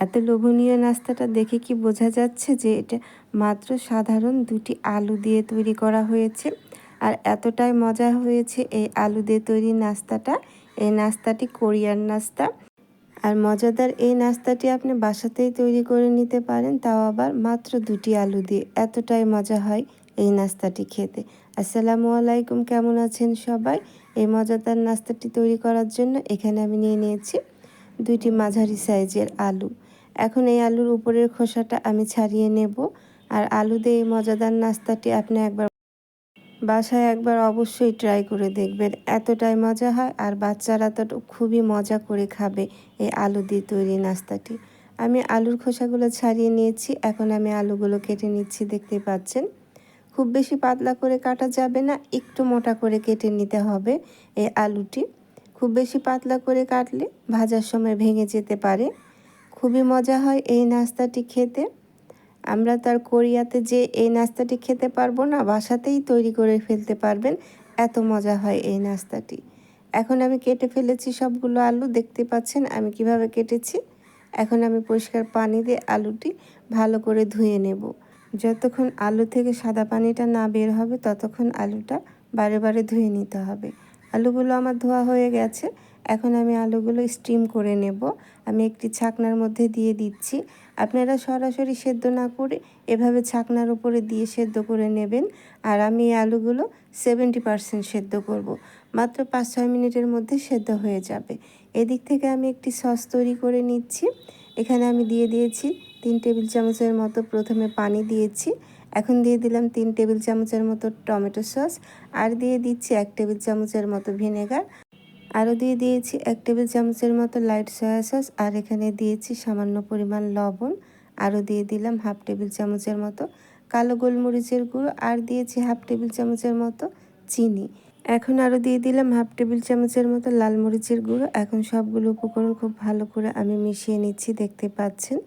এত লোভনীয় নাস্তাটা দেখে কি বোঝা যাচ্ছে যে এটা মাত্র সাধারণ দুটি আলু দিয়ে তৈরি করা হয়েছে? আর এতটাই মজা হয়েছে এই আলু দিয়ে তৈরি নাস্তাটা, এই নাস্তাটি কোরিয়ান নাস্তা। আর মজাদার এই নাস্তাটি আপনি বাসাতেই তৈরি করে নিতে পারেন, তাও আবার মাত্র দুটি আলু দিয়ে। এতটাই মজা হয় এই নাস্তাটি খেতে। আসসালামু আলাইকুম, কেমন আছেন সবাই? এই মজাদার নাস্তাটি তৈরি করার জন্য এখানে আমি নিয়ে নিয়েছি দুইটি মাঝারি সাইজের আলু। এখন এই আলুর উপরের খোসাটা আমি ছাড়িয়ে নেব। আর আলু দিয়ে এই মজাদার নাস্তাটি আপনি একবার বাসায় একবার অবশ্যই ট্রাই করে দেখবেন। এতটাই মজা হয় আর বাচ্চারা তো খুবই মজা করে খাবে এই আলু দিয়ে তৈরি নাস্তাটি। আমি আলুর খোসাগুলো ছাড়িয়ে নিয়েছি, এখন আমি আলুগুলো কেটে নিচ্ছি দেখতে পাচ্ছেন। খুব বেশি পাতলা করে কাটা যাবে না, একটু মোটা করে কেটে নিতে হবে এই আলুটি। খুব বেশি পাতলা করে কাটলে ভাজার সময় ভেঙে যেতে পারে। খুবই মজা হয় এই নাস্তাটি খেতে। আমরা তার কোরিয়াতে যে এই নাস্তাটি খেতে পারব না, বাসাতেই তৈরি করে ফেলতে পারবেন। এত মজা হয় এই নাস্তাটি। এখন আমি কেটে ফেলেছি সবগুলো আলু, দেখতে পাচ্ছেন আমি কীভাবে কেটেছি। এখন আমি পরিষ্কার পানি দিয়ে আলুটি ভালো করে ধুয়ে নেব। যতক্ষণ আলু থেকে সাদা পানিটা না বের হবে, ততক্ষণ আলুটা বারে বারে ধুয়ে নিতে হবে। আলুগুলো আমার ধোয়া হয়ে গেছে। এখন আমি আলুগুলো স্টিম করে নেব। আমি একটি ছাকনার মধ্যে দিয়ে দিচ্ছি। আপনারা সরাসরি সেদ্ধ না করে এভাবে ছাকনার উপরে দিয়ে সেদ্ধ করে নেবেন। আর আমি এই আলুগুলো সেভেন্টি পারসেন্ট সেদ্ধ করব। মাত্র পাঁচ ছয় মিনিটের মধ্যে সেদ্ধ হয়ে যাবে। এদিক থেকে আমি একটি সস তৈরি করে নিচ্ছি। এখানে আমি দিয়ে দিয়েছি তিন টেবিল চামচের মতো প্রথমে পানি দিয়েছি। এখন দিয়ে দিলাম তিন টেবিল চামচের মতো টমেটো সস আর দিয়ে দিচ্ছি এক টেবিল চামচের মতো ভিনেগার আরও দিয়ে দিয়েছি এক টেবিল চামচের মতো লাইট সয়া সস আর এখানে দিয়েছি সামান্য পরিমাণ লবণ। আরও দিয়ে দিলাম হাফ টেবিল চামচের মতো কালো গোলমরিচের গুঁড়ো, আর দিয়েছি হাফ টেবিল চামচের মতো চিনি। এখন আরও দিয়ে দিলাম হাফ টেবিল চামচের মতো লাল মরিচের গুঁড়ো। এখন সবগুলো উপকরণ খুব ভালো করে আমি মিশিয়ে নিচ্ছি, দেখতে পাচ্ছেন?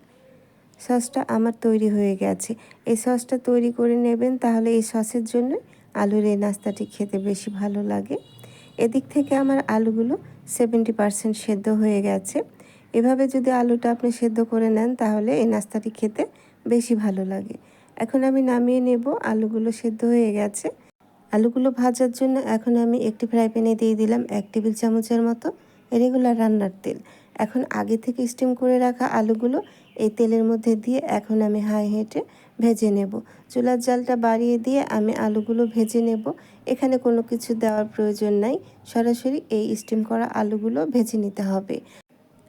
সসটা আমার তৈরি হয়ে গেছে। এই সসটা তৈরি করে নেবেন, তাহলে এই সসের জন্য আলুর এই নাস্তাটি খেতে বেশি ভালো লাগে। এদিক থেকে আমার আলুগুলো সেভেন্টি পারসেন্ট সেদ্ধ হয়ে গেছে। এভাবে যদি আলুটা আপনি সেদ্ধ করে নেন, তাহলে এই নাস্তাটি খেতে বেশি ভালো লাগে। এখন আমি নামিয়ে নেব, আলুগুলো সেদ্ধ হয়ে গেছে। আলুগুলো ভাজার জন্য এখন আমি একটি ফ্রাই প্যানে দিয়ে দিলাম এক টেবিল চামচের মতো রেগুলার রান্নার তেল। এখন আগে থেকে স্টিম করে রাখা আলুগুলো এই তেলের মধ্যে দিয়ে এখন আমি হাই হেঁটে ভেজে নেব। চুলার জালটা বাড়িয়ে দিয়ে আমি আলুগুলো ভেজে নেব। এখানে কোনো কিছু দেওয়ার প্রয়োজন নাই। সরাসরি এই স্টিম করা আলুগুলো ভেজে নিতে হবে।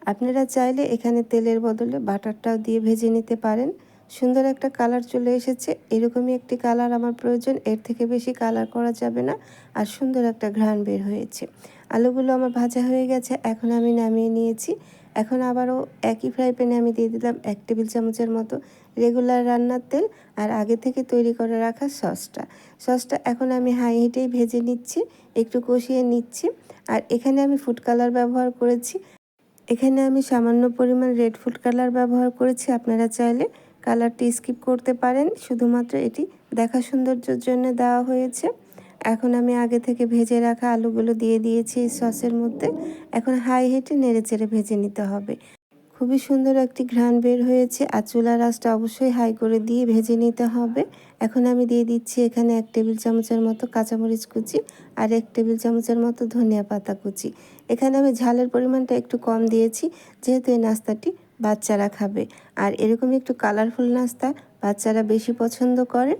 আপনারা চাইলে এখানে তেলের বদলে বাটারটাও দিয়ে ভেজে নিতে পারেন। সুন্দর একটা কালার চলে এসেছে। এরকমই একটি কালার আমার প্রয়োজন। এর থেকে বেশি কালার করা যাবে না আর সুন্দর একটা ঘ্রাণ বের হয়েছে। আলুগুলো আমার ভাজা হয়ে গেছে। এখন আমি নামিয়ে নিয়েছি। এখন আবারও একই ফ্রাই প্যানে আমি দিয়ে দিলাম এক টেবিল চামচের মতো রেগুলার রান্নার তেল আর আগে থেকে তৈরি করে রাখা সসটা। সসটা এখন আমি হাই হিটেই ভেজে নিচ্ছি, একটু কষিয়ে নিচ্ছি আর এখানে আমি ফুড কালার ব্যবহার করেছি। এখানে আমি সামান্য পরিমাণ রেড ফুড কালার ব্যবহার করেছি, আপনারা চাইলে কালারটি স্কিপ করতে পারেন, শুধুমাত্র এটি দেখা সৌন্দর্যের জন্য দেওয়া হয়েছে। এখন আমি আগে থেকে ভেজে রাখা আলুগুলো দিয়ে দিয়েছি সসের মধ্যে। এখন হাই হিটে নেড়ে চেড়ে ভেজে নিতে হবে। খুবই সুন্দর একটি ঘ্রাণ বের হয়েছে আর চুলা রাসটা অবশ্যই হাই করে দিয়ে ভেজে নিতে হবে। এখন আমি দিয়ে দিচ্ছি এখানে এক টেবিল চামচের মতো কাঁচামরিচ কুচি আর এক টেবিল চামচের মতো ধনিয়া পাতা কুচি। এখানে আমি ঝালের পরিমাণটা একটু কম দিয়েছি, যেহেতু এই নাস্তাটি বাচ্চারা খাবে। আর এরকম একটু কালারফুল নাস্তা বাচ্চারা বেশি পছন্দ করে।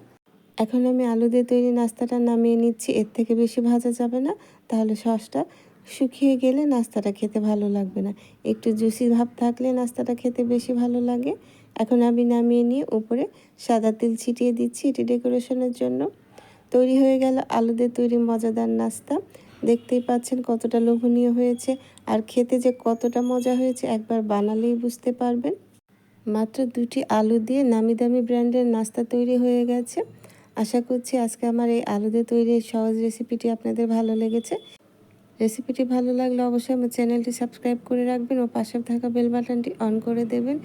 এখন আমি আলু দিয়ে তৈরি নাস্তাটা নামিয়ে নিচ্ছি, এর থেকে বেশি ভাজা যাবে না। তাহলে সসটা শুকিয়ে গেলে নাস্তাটা খেতে ভালো লাগবে না। একটু জুসি ভাব থাকলে নাস্তাটা খেতে বেশি ভালো লাগে। এখন আমি নামিয়ে নিয়ে উপরে সাদা তিল ছিটিয়ে দিচ্ছি এটি ডেকোরেশনের জন্য। তৈরি হয়ে গেল আলু দিয়ে তৈরি মজাদার নাস্তা। দেখতেই পাচ্ছেন কতটা লোভনীয় হয়েছে। আর খেতে যে কতটা মজা হয়েছে একবার বানালেই বুঝতে পারবেন। মাত্র দুটি আলু দিয়ে নামি দামি ব্র্যান্ডের নাস্তা তৈরি হয়ে গেছে। আশা করছি আজকে আমার এই আলু দিয়ে তৈরি সহজ রেসিপিটি আপনাদের ভালো লেগেছে। রেসিপিটি ভালো লাগলে অবশ্যই আমার চ্যানেলটি সাবস্ক্রাইব করে রাখবেন ও পাশে থাকা বেল বাটনটি অন করে দেবেন।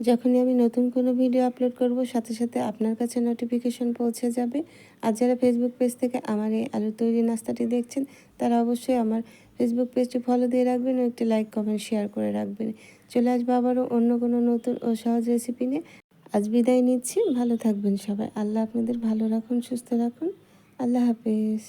যখনই আমি নতুন কোনো ভিডিও আপলোড করব, সাথে সাথে আপনার কাছে নোটিফিকেশন পৌঁছে যাবে। আর যারা ফেসবুক পেজ থেকে আমার এই আলু তৈরি নাস্তাটি দেখছেন, তারা অবশ্যই আমার ফেসবুক পেজটি ফলো দিয়ে রাখবেন ও একটি লাইক কমেন্ট শেয়ার করে রাখবেন। চলে আসব আবারও অন্য কোনো নতুন ও সহজ রেসিপি নিয়ে। আজ বিদায় নিচ্ছি। ভালো থাকবেন সবাই। আল্লাহ আপনাদের ভালো রাখুন সুস্থ রাখুন। আল্লাহ হাফেজ।